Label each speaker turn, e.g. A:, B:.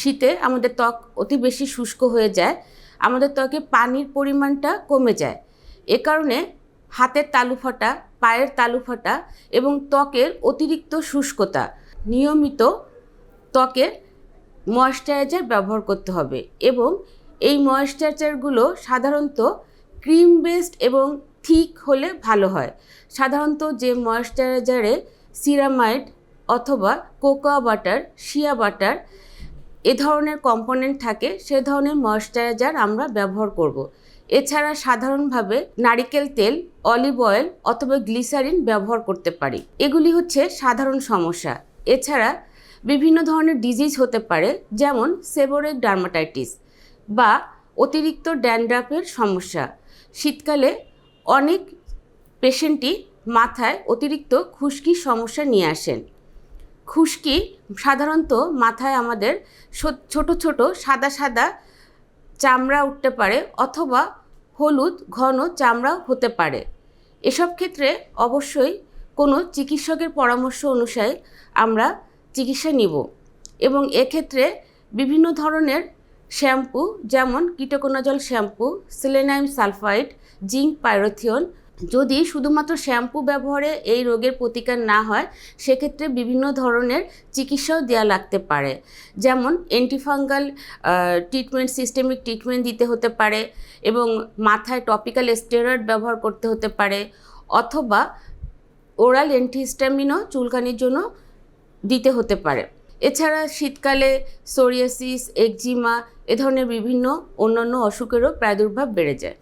A: শীতে আমাদের ত্বক অতি বেশি শুষ্ক হয়ে যায়, আমাদের ত্বকে পানির পরিমাণটা কমে যায়। এ কারণে হাতের তালু ফোটা, পায়ের তালু ফোটা এবং ত্বকের অতিরিক্ত শুষ্কতা নিয়মিত ত্বকের ময়েশ্চারাইজার ব্যবহার করতে হবে এবং এই ময়েশ্চারাইজারগুলো সাধারণত ক্রিম বেসড এবং থিক হলে ভালো হয়। সাধারণত যে ময়েশ্চারাইজারে সিরামাইড অথবা কোকোয়া বাটার শিয়া বাটার এ ধরনের কম্পোনেন্ট থাকে, সে ধরনের ময়েশ্চারাইজার আমরা ব্যবহার করব। এছাড়া সাধারণভাবে নারিকেল তেল অলিভ অয়েল অথবা গ্লিসারিন ব্যবহার করতে পারি। এগুলি হচ্ছে সাধারণ সমস্যা। এছাড়া বিভিন্ন ধরনের ডিজিজ হতে পারে, যেমন সেবোরেক ডার্মাটাইটিস বা অতিরিক্ত ড্যান্ড্রাফের সমস্যা। শীতকালে অনেক পেশেন্টই মাথায় অতিরিক্ত খুশকির সমস্যা নিয়ে আসেন। খুশকি সাধারণত মাথায় আমাদের ছোট ছোট সাদা সাদা চামড়া উঠতে পারে অথবা হলুদ ঘন চামড়া হতে পারে। এসব ক্ষেত্রে অবশ্যই কোনো চিকিৎসকের পরামর্শ অনুসারে আমরা চিকিৎসা নিব এবং এক্ষেত্রে বিভিন্ন ধরনের শ্যাম্পু যেমন ketoconazole shampoo, selenium sulphide, zinc, pyrithione যদি শুধুমাত্র শ্যাম্পু ব্যবহারে এই রোগের প্রতিকার না হয়, সেক্ষেত্রে বিভিন্ন ধরনের চিকিৎসাও দেওয়া লাগতে পারে। যেমন অ্যান্টিফাঙ্গাল ট্রিটমেন্ট সিস্টেমিক ট্রিটমেন্ট দিতে হতে পারে এবং মাথায় টপিক্যাল স্টেরয়েড ব্যবহার করতে হতে পারে অথবা ওরাল অ্যান্টিহিস্টামিনও চুলকানির জন্য দিতে হতে পারে। এছাড়া শীতকালে সোরিয়াসিস একজিমা এ ধরনের বিভিন্ন অন্যান্য অসুখেরও প্রাদুর্ভাব বেড়ে যায়।